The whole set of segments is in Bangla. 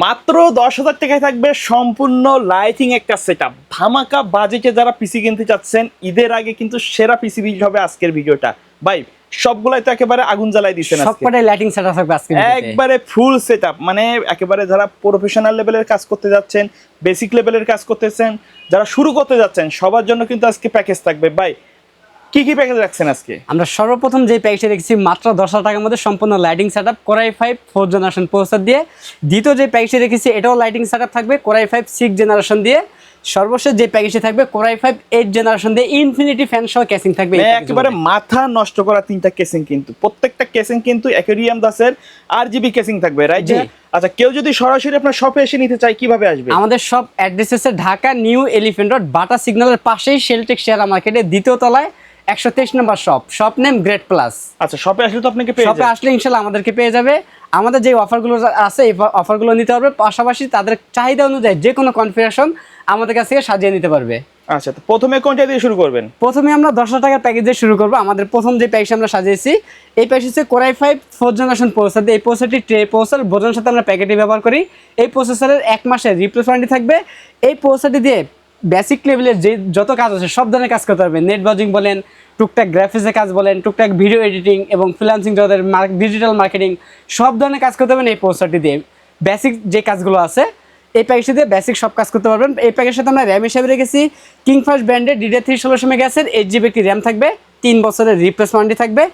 মাত্র দশ হাজার টাকায় থাকবে সম্পূর্ণ লাইটিং একটা সেট আপ ধামাকা বাজেটে যারা পিসি কিনতে চাচ্ছেন ঈদের আগে কিন্তু সেরা পিসি বিল হবে আজকের ভিডিওটা। ভাই সবগুলাই তো একেবারে আগুন জ্বালাই দিচ্ছেন। সবকটাই লাইটিং সেটআপ থাকবে আজকে একবারে ফুল সেট মানে একেবারে যারা প্রফেশনাল লেভেলের কাজ করতে যাচ্ছেন বেসিক লেভেলের কাজ করতেছেন যারা শুরু করতে যাচ্ছেন সবার জন্য কিন্তু আজকে প্যাকেজ থাকবে। ভাই কি কি প্যাকেজ রাখছেন আজকে? আমরা সর্বপ্রথম যে প্যাকেজটা রেখেছি মাত্র দশ হাজার টাকার মধ্যে সম্পূর্ণ lighting setup core i five four generation processor দিয়ে। দ্বিতীয় যে প্যাকেজটা রেখেছি এটাও লাইটিং সেটআপ থাকবে core i five six generation দিয়ে। সর্বশেষ যে প্যাকেজটা থাকবে core i five eight generation দিয়ে ইনফিনিটি ফ্যান সহ ক্যাসিং থাকবে মানে একেবারে মাথা নষ্ট করা তিনটা কেসিং কিন্তু। প্রত্যেকটা কেসিং কিন্তু অ্যাকোরিয়াম দাসের আর জিবি কেসিং থাকবে রাইট জি। আচ্ছা কেউ যদি সরাসরি আপনার শপে এসে নিতে চায় কীভাবে আসবে? আমাদের সব অ্যাড্রেস হচ্ছে Dhaka new elephant road Bata সিগন্যালের পাশেই শেলটেক শেয়ার মার্কেটের দ্বিতীয় তলায়। একশো তেইশ নম্বর shop shop name great plus আচ্ছা শপে আসলে তো আপনাকে পেয়ে শপে আসলে ইনশাল্লাহ আমাদেরকে পেয়ে যাবে। আমাদের যে অফারগুলো আছে এই অফারগুলো নিতে পারবে। পাশাপাশি তাদের চাহিদা অনুযায়ী যে কোনো কনফিগারেশন আমাদের কাছ থেকে সাজিয়ে নিতে পারবে। আচ্ছা তো প্রথমে কোনটা দিয়ে শুরু করবেন? প্রথমে আমরা দশ হাজার টাকার প্যাকেজ দিয়ে শুরু করব। আমাদের প্রথম যে প্যাকেজ আমরা সাজিয়েছি এই প্যাকেজ হচ্ছে core i five four generation processor এই প্রসেসরটি ট্রে প্রসেসর বোঝানোর সাথে আমরা প্যাকেটে ব্যবহার করি। এই প্রসেসরের এক মাসের রিপ্লেস ওয়ারেন্টি থাকবে। এই প্রসেসরটি দিয়ে বেসিক লেভেলের যে যত কাজ আছে, সব ধরনের কাজ করতে পারবেন। নেট বাজিং বলেন, টুকটাক গ্রাফিক্সের কাজ বলেন, টুকটাক ভিডিও এডিটিং এবং ফ্রিলান্সিং যাদের ডিজিটাল মার্কেটিং সব ধরনের কাজ করতে পারবেন এই পোস্টারটি দিয়ে। বেসিক যে কাজগুলো আছে, এই প্যাকেজটি দিয়ে বেসিক সব কাজ করতে পারবেন। এই প্যাকেজের সাথে আমরা র্যাম হিসাবে রেখেছি। কিংফাস্ট ব্র্যান্ডের ডিডে থ্রি ষোলোশো মেগাসের এইট জিবি একটি র্যাম থাকবে। তিন বছরের রিপ্লেস ওয়ারেন্টি থাকবে।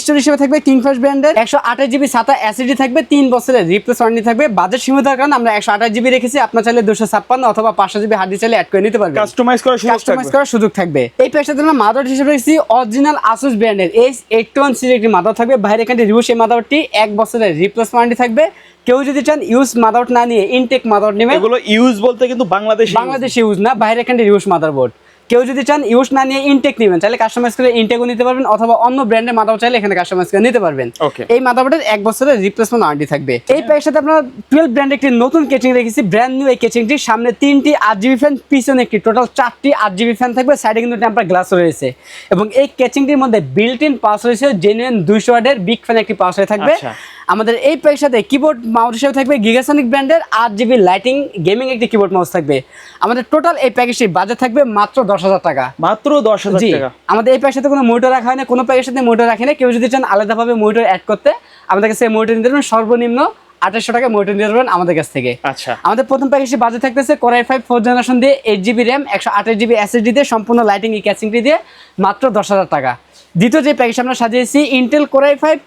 স্টোর হিসেবে থাকবে কিংফাস্ট ব্র্যান্ডের একশো আঠাশ জিবি সাতা অ্যাসিডি থাকবে তিন বছরের রিপ্লেস ওয়ারেন্টি থাকবে। বাজেট সীমিতার কারণে আমরা একশো আঠাশ জিবি রেখেছি আপনার চাইলে দুশো ছাপ্পান্ন অথবা পাঁচশো জিবি হার্ড চাইলে অ্যাড করে নিতে পারবেন। কাস্টমাইজ করার সুযোগ কাস্টমাইজ থাকবে। করার সুযোগ থাকবে। এই প্যাকটাতে আমরা মাদার হিসেবে রেখেছি অরিজিনাল আসুস ব্র্যান্ডের এইচ এইট ওয়ান সিরিজ একটি মাদার থাকবে। বাইরে এখানে রিভিউ সেই মাদারটি এক বছরের রিপ্লেস ওয়ারেন্টি থাকবে। কেউ যদি চান ইউজ মাদার না নিয়ে ইনটেক মাদার নেবে এগুলো ইউজ বলতে কিন্তু বাংলাদেশ বাংলাদেশ ইউজ না বাইরে এখানে ইউজ মাদারবোর্ড কেউ যদি চান ইউজ না নিয়ে ইনটেক নেবেন চাইলে কাস্টমাইজ করে ইনটেকও নিতে পারবেন অথবা অন্য ব্র্যান্ডের মাদার চাইলে এখানে কাস্টমাইজ করে নিতে পারবেন. এই মাদারবোর্ডের এক বছরের রিপ্লেসমেন্ট ওয়ারেন্টি থাকবে এই প্যাকের সাথে আপনারা টুয়েলভ ব্র্যান্ড একটি নতুন কেচিং রেখেছি ব্র্যান্ড নিউ এই কেচিংটি সামনে তিনটি আট জিবি ফ্যান পিছনে একটি টোটাল চারটি আট জিবি ফ্যান থাকবে সাইডে কিন্তু টেম্পার গ্লাস রয়েছে এবং এই কেচিংটির মধ্যে বিল্ট ইন পাওয়ার রয়েছে জেনুইন দুইশো ওয়ার্ডের বিগ ফ্যান একটি পাওয়ার থাকবে আচ্ছা। আমাদের এই প্যাকের সাথে কিবোর্ড মাউস হিসেবে থাকবে গিগাসনিক ব্র্যান্ডের আট জিবি লাইটিং গেমিং একটি কিবোর্ড মাউস থাকবে। আমাদের টোটাল এই প্যাকেজটি বাজেট থাকবে মাত্র দশ হাজার টাকা। মাত্র দশ হাজার টাকা। আমাদের এই প্যাকের সাথে কোনো মোটর রাখা হয় না কোনো প্যাকের সাথে মোটর রাখে না। কেউ যদি চান আলাদাভাবে মোটর অ্যাড করতে আমাদের কাছে মোটর নিতে পারবেন। সর্বনিম্ন আঠাশশো টাকা মোটর নিতে পারবেন আমাদের কাছ থেকে। আচ্ছা। আমাদের প্রথম প্যাকেজটি বাজেট থাকতেছে core i five four generation দিয়ে এইট জিবি র্যাম একশো আঠাশ জিবি এসএসডি দিয়ে সম্পূর্ণ লাইটিং ই ক্যাচিংটি দিয়ে মাত্র দশ হাজার টাকা। দ্বিতীয় যে প্যাকেজ আমরা সাজিয়েছি Intel core i five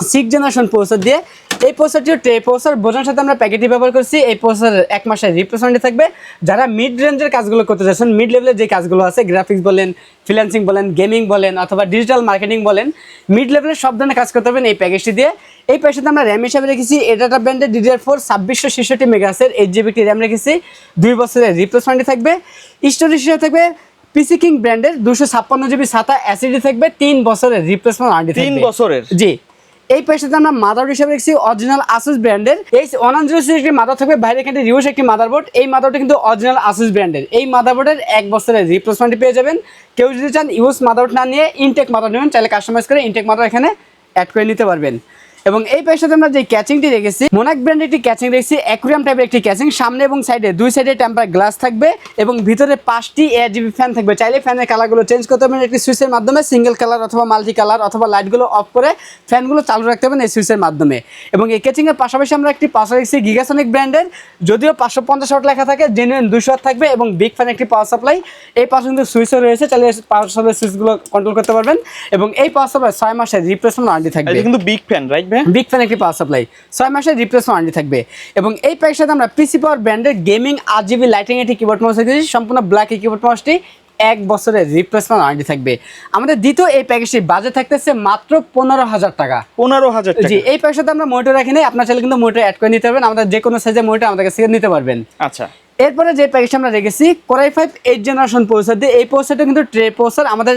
six generation processor দিয়ে এই প্রসেসরটিও ট্রে প্রসেসর বোঝানোর সাথে আমরা প্যাকেটটি ব্যবহার করছি। এই প্রসেসর এক মাসের রিপ্লেসমেন্টে থাকবে। যারা মিড রেঞ্জের কাজগুলো করতে চাচ্ছেন মিড লেভেলের যে কাজগুলো আছে গ্রাফিক্স বলেন ফ্রিল্যান্সিং বলেন গেমিং বলেন অথবা ডিজিটাল মার্কেটিং বলেন মিড লেভেলের সব ধরনের কাজ করতে পারবেন এই প্যাকেজটি দিয়ে। এই প্যাকেজটাতে আমরা র্যাম হিসাবে রেখেছি। এটাটা ব্র্যান্ডের ডিডিআর ফোর ছাব্বিশশো ছেষট্টি মেগাসের এইট জিবি একটি র্যাম রেখেছি। দুই বছরের রিপ্লেসমেন্টে থাকবে। স্টোরেজ হিসেবে থাকবে পিসি কিং ব্র্যান্ডের দুশো ছাপ্পান্ন জিবি সাতা অ্যাসিডি থাকবে। তিন বছরের রিপ্লেসমেন্ট ওয়ারেন্টি তিন বছরের? জি। এই পেশাতে আমরা মাদার হিসেবে দেখছি অরিজিনাল আসুস ব্র্যান্ডের এই ওয়ান জিরো একটি মাদার থাকবে, বাইরে এখানে রিউস একটি মাদারবোর্ড এই মাদারটা কিন্তু অরিজিনাল আসুস ব্র্যান্ডের এই মাদারবোর্ডের এক বছরের রিপ্লেসমেন্ট পেয়ে যাবেন। কেউ যদি চান ইউজ মাদারবোর্ড না নিয়ে ইনটেক মাদার নেবেন তাহলে কাস্টমাইজ করে ইনটেক মাদার এখানে অ্যাড করে নিতে পারবেন। এবং এই পেশাতে আমরা যে ক্যাচিংটি রেখেছি মোনাক ব্র্যান্ডের একটি ক্যাচিং রেখেছি অ্যাকুরিয়াম টাইপের একটি ক্যাচিং সামনে এবং সাইডে দুই সাইডে টেম্পার গ্লাস থাকবে এবং ভিতরে পাঁচটি এয়ার জিবি ফ্যান থাকবে। চাইলে ফ্যানের কালারগুলো চেঞ্জ করতে পারবেন। একটি সুইচের মাধ্যমে সিঙ্গেল কালার অথবা মাল্টি কালার অথবা লাইটগুলো অফ করে ফ্যানগুলো চালু রাখতে পারবেন এই সুইচের মাধ্যমে। এবং এই ক্যাচিংয়ের পাশাপাশি আমরা একটি পাওয়ার রেখেছি গিগাসনিক ব্র্যান্ডের যদিও পাঁচশো পঞ্চাশ ওয়াট লেখা থাকে জেনুইন দুশো ওয়াট থাকবে এবং বিগ ফ্যান একটি পাওয়ার সাপ্লাই এই পাশে কিন্তু সুইচও রয়েছে, চাইলে পাওয়ার সাপ্লাই সুইচগুলো কন্ট্রোল করতে পারবেন। এবং এই পাওয়ার সাপ্লাই ছয় মাসের রিপ্লেসমেন্ট ওয়ারেন্টি থাকবে। কিন্তু বিগ ফ্যান রাইট ভাই বিগ ফ্যান একটি পাওয়ার সাপ্লাই ছয় মাসের রিপ্লেস ওয়ারেন্টি থাকবে। এবং এই প্যাকের সাথে আমরা পিসি পাওয়ার ব্র্যান্ডের গেমিং আট জিবি লাইটিং একটি কিবোর্ড মাউস রেখেছি সম্পূর্ণ ব্ল্যাক এই কিবোর্ড মাউসটি এক বছরের রিপ্লেসমেন্ট ওয়ারেন্টি থাকবে। আমাদের দ্বিতীয় এই প্যাকেজটি বাজে থাকতেছে মাত্র পনেরো হাজার টাকা। পনেরো হাজার জি এই প্যাকের সাথে আমরা মোটর রাখি নাই। আপনার চাইলে কিন্তু মোটর অ্যাড করে নিতে পারবেন। আমাদের যে কোনো সাইজের মোটর আমাদের কাছ থেকে নিতে পারবেন। আচ্ছা। এরপরে যে প্যাকেজটা আমরা রেখেছি core i five eight generation processor দিয়ে এই প্রসেসরটা কিন্তু ট্রে প্রসেসর আমাদের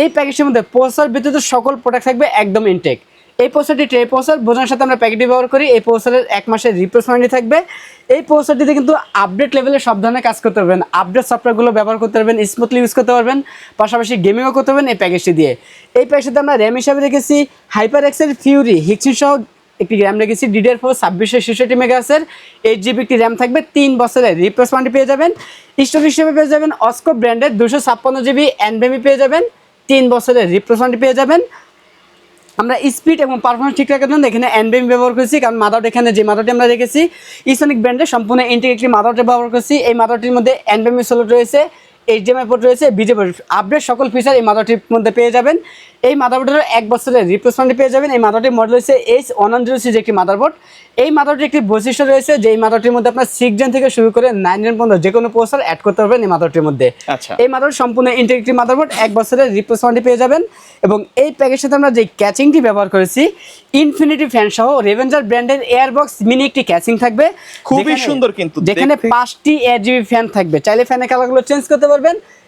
এই প্যাকেজের মধ্যে প্রসেসর ব্যতীত সকল প্রোডাক্ট থাকবে একদম ইনটেক এই প্রসেসরটি ট্রে প্রসেসর বোঝানোর সাথে আমরা প্যাকেটটি ব্যবহার করি। এই পোস্টারের এক মাসের রিপ্লেস ওয়ারেন্টি থাকবে। এই প্রসেসরটিতে কিন্তু আপডেট লেভেলে সব ধরনের কাজ করতে পারবেন। আপডেট সফটওয়্যারগুলো ব্যবহার করতে পারবেন স্মুথলি ইউজ করতে পারবেন, পাশাপাশি গেমিংও করতে পারবেন এই প্যাকেজটি দিয়ে। এই প্যাকেজটিতে আমরা র্যাম হিসাবে রেখেছি হাইপার এক্সেল ফিউরি হিক্সিন সহ একটি র্যাম রেখেছি ডিডিআর ফোর ছাব্বিশশো ছেষট্টি মেগাসের এইট জিবি একটি র্যাম থাকবে, তিন বছরের রিপ্লেসমেন্ট পেয়ে যাবেন। স্টোরেজ হিসেবে পেয়ে যাবেন অস্কো ব্র্যান্ডের দুশো ছাপ্পান্ন জিবি এনবিএমি পেয়ে যাবেন। তিন বছরের রিপ্লেসমেন্ট পেয়ে যাবেন। আমরা স্পিড এবং পারফরমেন্স ঠিক রাখার জন্য এখানে এনবিএম ব্যবহার করেছি, কারণ মাদারটা এখানে যে মাদারটি আমরা রেখেছি ইসনিক ব্র্যান্ডের সম্পূর্ণ ইন্টিগ্রেটলি মাদারটি ব্যবহার করেছি। এই মাদারটির মধ্যে এনবিএম সোলো রয়েছে। এইচডিএমআই পোর্ট রয়েছে বিজেপি আপডেট সকল ফিচার এই মাদারটির মধ্যে পেয়ে যাবেন। এই মাদারবোর্ডের এক বছরের রিপ্লেসমেন্ট পেয়ে যাবেন। এই মাদারটির মডেল হচ্ছে এইচ ওয়ান জিরো সিজ একটি মাদারবোর্ড এই মাদারটির একটি বৈশিষ্ট্য রয়েছে যে এই মাদারটির মধ্যে আপনার সিক্স জেন থেকে শুরু করে নাইন জেন পর্যন্ত যে কোনো প্রসেসর অ্যাড করতে পারবেন এই মাদারটির মধ্যে। আচ্ছা। এই মাদার সম্পূর্ণ ইন্টিগ্রিটি মাদারবোর্ড এক বছরের রিপ্লেসমেন্টটি পেয়ে যাবেন। এবং এই প্যাকের সাথে আমরা যে ক্যাচিংটি ব্যবহার করেছি ইনফিনিটি ফ্যান সহ রেভেঞ্জার ব্র্যান্ডের এয়ারবক্স মিনি একটি ক্যাচিং থাকবে। খুবই সুন্দর কিন্তু, যেখানে পাঁচটি এয়ার জিবি ফ্যান থাকবে। চাইলে ফ্যানের কালারগুলো চেঞ্জ করতে পারবেন।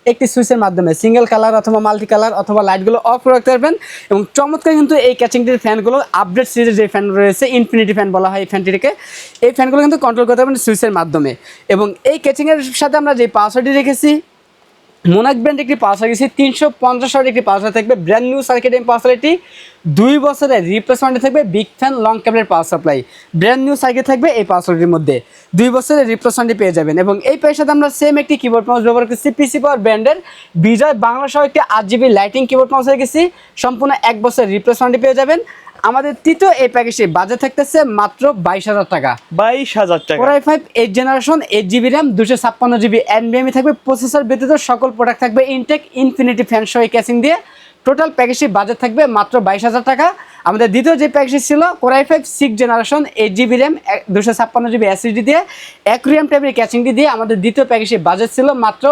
একটি সুইচের মাধ্যমে সিঙ্গেল কালার অথবা মাল্টি কালার অথবা লাইটগুলো অফ রাখতে পারবেন এবং চমৎকার কিন্তু এই ক্যাচিংটির ফ্যানগুলো আপডেট সিরিজের যে ফ্যান রয়েছে ইনফিনিটি ফ্যান বলা হয় এই ফ্যানটিকে, এই ফ্যানগুলো কিন্তু কন্ট্রোল করতে পারবেন সুইচের মাধ্যমে। এবং এই ক্যাচিংয়ের সাথে আমরা যে পাওয়ারটি রেখেছি মোনাক ব্র্যান্ড একটি পাওয়ার গেছে, তিনশো পঞ্চাশ ওয়াট একটি পাওয়ার থাকবে brand new circuit M power এটি দুই বছরের রিপ্লেসমেন্টে থাকবে বিগ ফ্যান লং কেবলের power supply brand new circuit থাকবে এই পাওয়ারটির মধ্যে। দুই বছরের রিপ্লেসমেন্টে পেয়ে যাবেন এবং এই পেয়ের সাথে আমরা সেম একটি কিবোর্ড মাউস ব্যবহার করছি পিসি পাওয়ার ব্র্যান্ডের বিজয় বাংলা সহ একটি আট জিবি লাইটিং কিবোর্ড মাউস রেখেছি সম্পূর্ণ এক বছরের রিপ্লেসমেন্টে পেয়ে যাবেন। আমাদের তৃতীয় এই প্যাকেজটি বাজেট থাকতেছে মাত্র বাইশ হাজার টাকা। বাইশ হাজার টাকা। Core five eight generation eight GB RAM দুশো ছাপ্পান্ন জিবি এনবিএমই থাকবে। প্রসেসর ব্যতীত সকল প্রোডাক্ট থাকবে ইনটেক ইনফিনিটি ফ্যান সহ ক্যাসিং দিয়ে। টোটাল প্যাকেজটি বাজেট থাকবে মাত্র বাইশ হাজার টাকা। আমাদের দ্বিতীয় যে প্যাকেজটি ছিল core I five six generation eight GB RAM দুশো ছাপ্পান্ন জিবি এসএসডি দিয়ে। অ্যাকুরিয়াম টাইপের ক্যাচিংটি দিয়ে আমাদের দ্বিতীয় প্যাকেজটি বাজেট ছিল মাত্র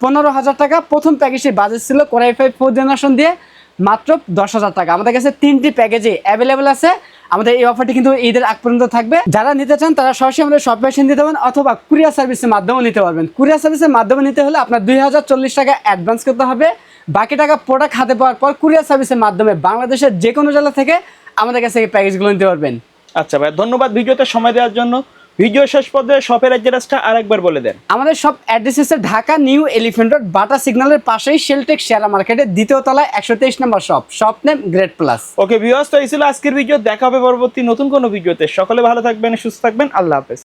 পনেরো হাজার টাকা। প্রথম প্যাকেজটির বাজেট ছিল core I five four generation দিয়ে। মাত্র দশ হাজার টাকা। আমাদের কাছে তিনটি প্যাকেজে অ্যাভেলেবেল আছে। আমাদের এই অফারটি কিন্তু ঈদের আগ পর্যন্ত থাকবে। যারা নিতে চান, তারা সরাসরি আমাদের শপ এসে নিতে পারবেন অথবা কুরিয়ার সার্ভিসের মাধ্যমেও নিতে পারবেন। কুরিয়ার সার্ভিসের মাধ্যমে নিতে হলে আপনার দুই হাজার চল্লিশ টাকা অ্যাডভান্স করতে হবে। বাকি টাকা প্রোডাক্ট হাতে পাওয়ার পর কুরিয়ার সার্ভিসের মাধ্যমে বাংলাদেশের যে কোনো জেলা থেকে আমাদের কাছে এই প্যাকেজগুলো নিতে পারবেন। আচ্ছা ভাই, ধন্যবাদ ভিডিওতে সময় দেওয়ার জন্য। ভিডিও শেষ পর্যায়ে শপের অ্যাড্রেসটা আরেকবার বলে দেন। আমাদের সব অ্যাড্রেস হচ্ছে Dhaka new elephant road Bata সিগন্যালের পাশেই শেলটেক শেয়ার মার্কেটের দ্বিতীয় তলায় একশো তেইশ নম্বর shop shop name great plus okay viewers তো এই ছিল আজকের ভিডিও দেখা হবে পরবর্তী নতুন কোনো ভিডিওতে সকলে ভালো থাকবেন সুস্থ থাকবেন আল্লাহ হাফেজ।